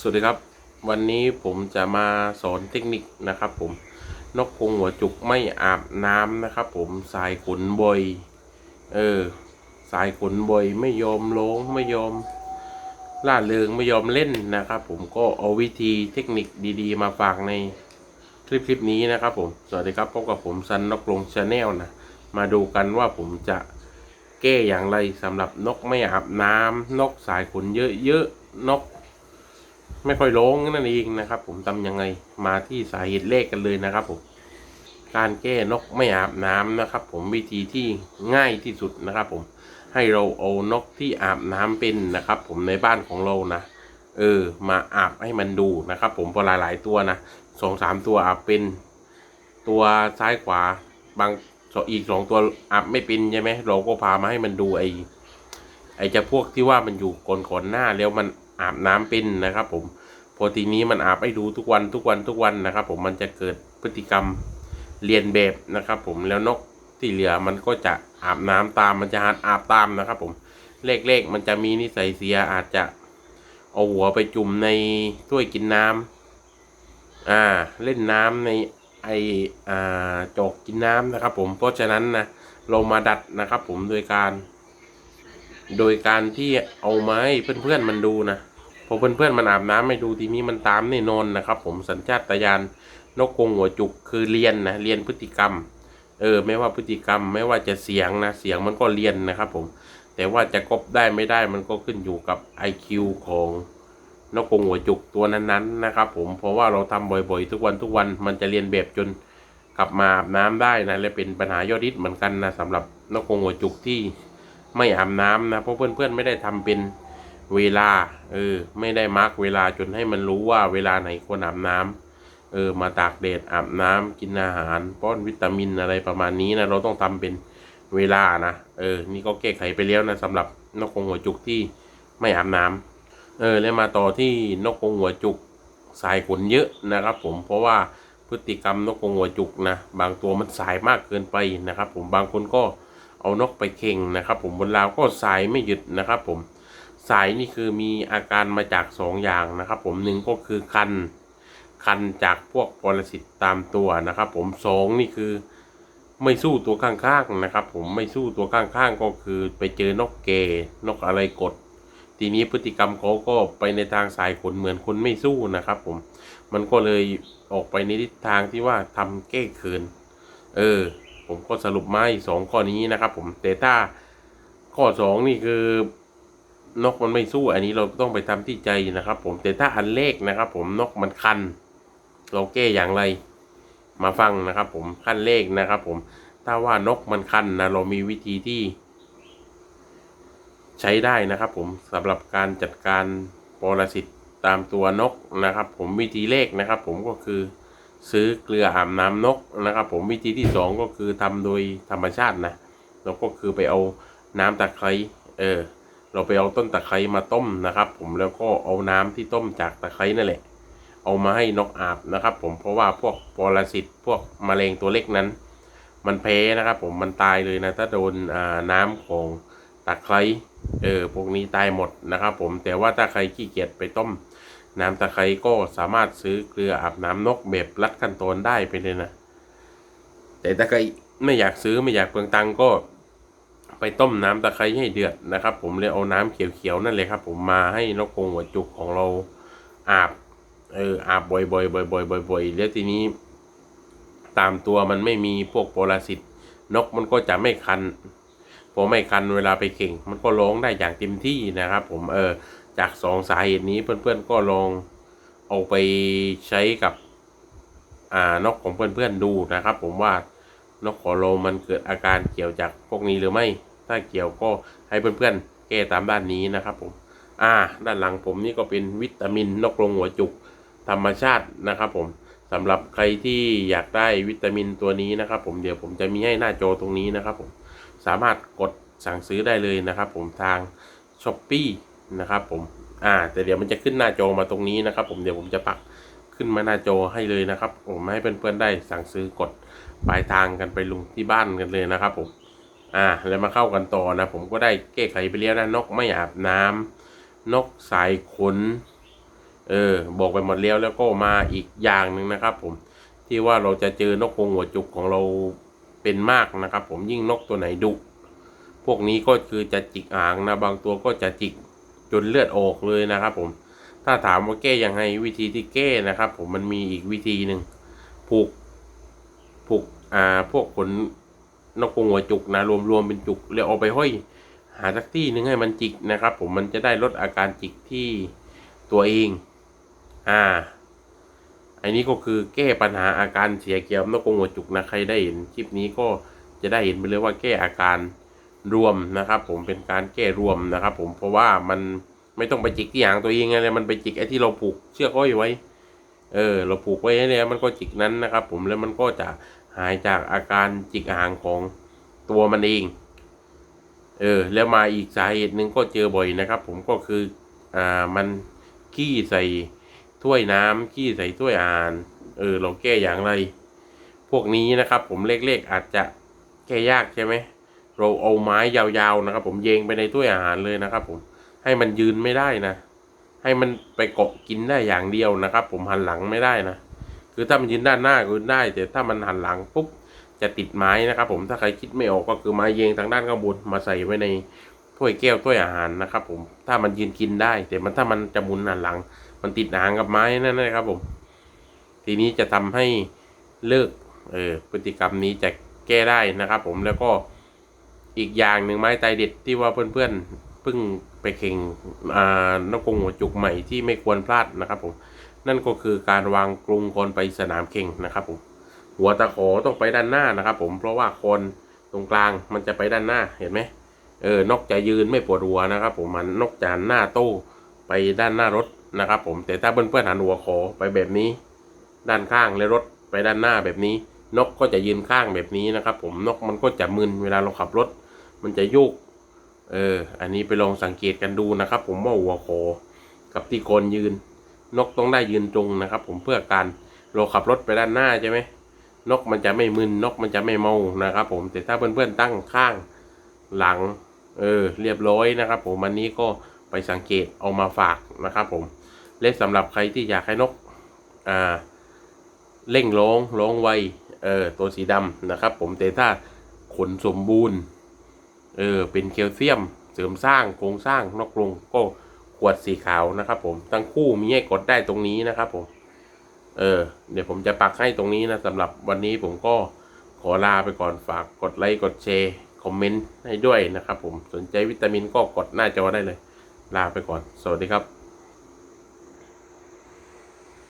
สวัสดีครับ วันนี้ผมจะมาสอนเทคนิคนะครับ ผมนกกรงหัวจุกไม่อาบน้ำนะครับ ผมสายขนบอยเออสายขนบอยไม่ยอมลงไม่ยอมล่าเริงไม่ยอมเล่นนะครับ ผมก็เอาวิธีเทคนิคดี ๆ มาฝากในคลิปคลิปนี้นะครับผมสวัสดีครับพบกับผมซันนกลงชาแนลนะมาดูกันว่าผมจะแก้อย่างไรสำหรับนกไม่อาบน้ำนกสายขนเยอะๆนก ไม่ค่อยร้งนั่นเองนะครับ ผมทำยังไงมาที่สาเหตุแรกกันเลยนะครับผมการแก้นกไม่อาบน้ำนะครับ ผมวิธีที่ง่ายที่สุดนะครับ ผมให้เราเอานกที่อาบน้ำเป็นนะครับ ผมในบ้านของเรานะเออ มาอาบให้มันดูนะครับ ผมพอหลายๆตัวนะสองสามตัวอาบเป็น ตัวซ้ายขวาบางอีกสองตัวอาบไม่เป็นใช่ไหมเราก็พามาให้มันดูไอไอจะพวกที่ว่ามันอยู่ก่อนก่อนหน้าแล้วมัน อาบน้ำเป็นนะครับ ผมโพอทีนี้มันอาบให้ดูทุกวันทุกวันทุกวันนะครับ ผมมันจะเกิดพฤติกรรมเรียนแบบนะครับ ผมแล้วนกที่เหลือมันก็จะอาบน้ำตามมันจะหัดอาบตามนะครับ ผมเลขๆมันจะมีนิสัยเสียอาจจะเอาหัวไปจุ่มในถ้วยกินน้ำอ่า เล่นน้ำในไออ่าจอกกินน้ำนะครับ ผมเพราะฉะนั้นนะเรามาดัดนะครับ ผมโดยการ โดยการที่เอาไมาให้เพื่อนๆมันดูนะ อเพื่อนๆมันอาบน้ำไม่ดูทีนี้มันตามแน่นอนนะครับ ผมสัญชาตญาณนกกงหัวจุกคือเรียนนะเรียนพฤติกรรม เออ ไม่ว่าพฤติกรรมไม่ว่าจะเสียงนะเสียงมันก็เรียนนะครับ ผม แต่ว่าจะกบได้ไม่ได้มันก็ขึ้นอยู่กับ IQ ของนกกงหัวจุกตัวนั้นๆนะครับ ผมเพราะว่าเราทำบ่อยๆ ทุกวันทุกวันมันจะเรียนแบบจนกลับมาอาบน้ำได้นะและเป็นปัญหายอดฮิตเหมือนกันนะสำหรับนกกงหัวจุกที่ไม่อาบน้ำนะเพราะเพื่อนๆไม่ได้ทำเป็น เวลา เออ ไม่ได้มาร์กเวลาจนให้มันรู้ว่าเวลาไหนควรอาบน้ำเออ มาตากแดดอาบน้ำกินอาหาร ป้อนวิตามินอะไรประมาณนี้นะเราต้องทำเป็นเวลานะ เออ นี่ก็แก้ไขไปแล้วนะสำหรับนกกงหัวจุกที่ไม่อาบน้ำเออ แล้วมาต่อที่นกกงหัวจุกสายขนเยอะนะครับ ผม เพราะว่าพฤติกรรมนกกงหัวจุกนะ บางตัวมันสายมากเกินไปนะครับ ผม บางคนก็เอานกไปเข่งนะครับ ผมบนราวก็สายไม่หยุดนะครับ ผม สายนี่คือมีอาการมาจากสองอย่างนะครับ ผมหนึ่งก็คือคัน คันจากพวกปรสิตตามตัวนะครับ ผมสองนี่คือไม่สู้ตัวข้างๆนะครับ ผมไม่สู้ตัวข้างๆก็คือไปเจอนกเกนกอะไรกด ทีนี้พฤติกรรมเขาก็ไปในทางสายขนเหมือนคนไม่สู้นะครับ ผมมันก็เลยออกไปในทิศทางที่ว่าทำแก้เขินเออ ผมก็สรุปมาอีกสองข้อนี้นะครับ ผมแต่ถ้าข้อสองนี่คือ นกมันไม่สู้ อันนี้เราต้องไปทำที่ใจนะครับ ผมแต่ถ้าอันเลขนะครับ ผมนกมันคัน เราแก้อย่างไร มาฟังนะครับ ผมขั้นเลขนะครับ ผม ถ้าว่านกมันคันนะเรามีวิธีที่ ใช้ได้นะครับ ผมสำหรับการจัดการปรสิตตามตัวนกนะครับ ผมวิธีเลขนะครับ ผมก็คือซื้อเกลืออาบน้ำนกนะครับ ผมวิธีที่สองก็คือทำโดยธรรมชาตินะเราก็คือไปเอาน้ำตะไคร้เออ เราไปเอาต้นตะไคร้มาต้มนะครับ ผมแล้วก็เอาน้ำที่ต้มจากตะไคร้นั่นแหละ เอามาให้นกอาบนะครับ ผมเพราะว่าพวกปรสิตพวกมแมลงตัวเล็กนั้น มันแพ้นะครับ ผมมันตายเลยนะ ถ้าโดนน้ำของตะไคร้เออพวกนี้ตายหมดนะครับ ผมแต่ว่าถ้าใครขี้เกียจไปต้ม น้ำตะไคร้ก็สามารถซื้อเกลืออาบน้ำนกแบบรัดขั้นตอนได้ไปเลยนะ แต่ถ้าใครไม่อยากซื้อไม่อยากเปลืองตังก็ ไปต้มน้ำตะไคร้ให้เดือดนะครับ ผมเลยเอาน้ำเขียวๆนั่นเลยครับ ผมมาให้นกกรงหัวจุกของเราอาบเอออาบบ่อยๆบ่อยๆบ่อยๆแล้วทีนี้ตามตัวมันไม่มีพวกปรสิตนกมันก็จะไม่คันพอไม่คันเวลาไปเข่ง มันก็ร้องได้อย่างเต็มที่นะครับ ผมเออจากสองสาเหตุนี้เพื่อนๆก็ลองเอาไปใช้กับอ่านกของเพื่อนๆดูนะครับ ผมว่า นกขอโลมันเกิดอาการเกี่ยวจากพวกนี้หรือไม่ ถ้าเกี่ยวก็ให้เพื่อนๆแก้ตามด้านนี้นะครับผม อ่า ด้านหลังผมนี่ก็เป็นวิตามินนกกรงหัวจุกธรรมชาตินะครับผมสำหรับใครที่อยากได้วิตามินตัวนี้นะครับ ผมเดี๋ยวผมจะมีให้หน้าจอตรงนี้นะครับผมสามารถกดสั่งซื้อได้เลยนะครับ ผมทางช้อปปีนะครับผมอ่าแต่เดี๋ยวมันจะขึ้นหน้าจอมาตรงนี้นะครับ ผมเดี๋ยวผมจะปัก ขึ้นมาหน้าจอให้เลยนะครับผมให้เพื่อนๆได้สั่งซื้อกดปลายทางกันไปลงที่บ้านกันเลยนะครับผมอ่าแล้วมาเข้ากันต่อนะ ผมก็ได้แก้ไขไปแล้วนะนกไม่อาบน้ำนกสายขนเออบอกไปหมดแล้วแล้วก็มาอีกอย่างหนึ่งนะครับ ผมที่ว่าเราจะเจอนกกงหัวจุกของเราเป็นมากนะครับ ผมยิ่งนกตัวไหนดุพวกนี้ก็คือจะจิกหางนะบางตัวก็จะจิกจนเลือดออกเลยนะครับ ผม ถ้าถามว่าแก้ยังไงวิธีที่แก้นะครับ ผมมันมีอีกวิธีหนึ่งผูกผูกอ่าพวกขนนกกรงหัวจุกนะรวมๆเป็นจุกแล้วเอาไปห้อย หาสักที่หนึ่งให้มันจิกนะครับ ผมมันจะได้ลดอาการจิกที่ตัวเอง อ่า อันนี้ก็คือแก้ปัญหาอาการเสียเกียร์นกกรงหัวจุกนะใครได้เห็นคลิปนี้ก็จะได้เห็นไปเลยว่าแก้อาการรวมนะครับ ผมเป็นการแก้รวมนะครับ ผมเพราะว่ามัน ไม่ต้องไปจิกที่หางตัวเองไงเลยมันไปจิกไอ้ที่เราผูกเชือกอ้อยไว้ เออ เราผูกไว้ให้แล้วมันก็จิกนั้นนะครับ ผมแล้วมันก็จะหายจากอาการจิกหางของตัวมันเอง เออ แล้วมาอีกสาเหตุหนึ่งก็เจอบ่อยนะครับ ผมก็คืออ่ามันขี้ใส่ถ้วยน้ำขี้ใส่ถ้วยอาหารเออ เราแก้อย่างไร พวกนี้นะครับ ผมเล็กๆอาจจะแก้ยากใช่ไหมเราเอาไม้ยาวๆนะครับ ผมเยงไปในถ้วยอาหารเลยนะครับผม ให้มันยืนไม่ได้นะ ให้มันไปเกาะกินได้อย่างเดียวนะครับ ผมหันหลังไม่ได้นะ คือถ้ามันยืนด้านหน้าก็ยืนได้ แต่ถ้ามันหันหลังปุ๊บจะติดไม้นะครับ ผมถ้าใครคิดไม่ออกก็คือไม้เยงทางด้านข้างบนมาใส่ไว้ในถ้วยแก้วถ้วยอาหารนะครับ ผมถ้ามันยืนกินได้ แต่มันถ้ามันจะหมุนหันหลัง มันติดหางกับไม้นั่นนะครับ ผม ทีนี้จะทำให้เลิกเออพฤติกรรมนี้จะแก้ได้นะครับ ผมแล้วก็อีกอย่างหนึ่งไม้ตายเด็ดที่ว่าเพื่อนๆ เพิ่งไปเข่งอ่านกกรงหัวจุกใหม่ที่ไม่ควรพลาดนะครับผมนั่นก็คือการวางกรงก่อนไปสนามเข่งนะครับผมหัวตะขอต้องไปด้านหน้านะครับ ผมเพราะว่าคนตรงกลางมันจะไปด้านหน้าเห็นไหมเออนกจะยืนไม่ปวดหัวนะครับ ผมมันนกจะหนหน้าโต้ไปด้านหน้ารถนะครับ ผมแต่ถ้าเพื่อนๆหันหัวขอไปแบบนี้ ด้านข้างและรถไปด้านหน้าแบบนี้ นกก็จะยืนข้างแบบนี้นะครับ ผมนกมันก็จะมึนเวลาเราขับรถ มันจะโยก เออ อันนี้ไปลองสังเกตกันดูนะครับ ผมว่าหัวโคกับที่โคนยืน นกต้องได้ยืนตรงนะครับ ผมเพื่อการเราขับรถไปด้านหน้าใช่ไหมนกมันจะไม่มึนนกมันจะไม่เมานะครับ ผมแต่ถ้าเพื่อนๆตั้งข้างหลัง เออ เรียบร้อยนะครับ ผมอันนี้ก็ไปสังเกตเอามาฝากนะครับ ผมและสำหรับใครที่อยากให้นกอ่าเร่งร้องร้องไวเออตัวสีดำนะครับ ผมแต่ถ้าขนสมบูรณ์ เออเป็นแคลเซียม เสริมสร้างโครงสร้างนอกกรงก็ขวดสีขาวนะครับ ผมทั้งคู่มีให้กดได้ตรงนี้นะครับ ผม เออ เดี๋ยวผมจะปักให้ตรงนี้นะสำหรับวันนี้ผมก็ขอลาไปก่อนฝากกดไลค์กดแชร์คอมเมนต์ให้ด้วยนะครับ ผมสนใจวิตามินก็กดหน้าจอได้เลย ลาไปก่อน สวัสดีครับ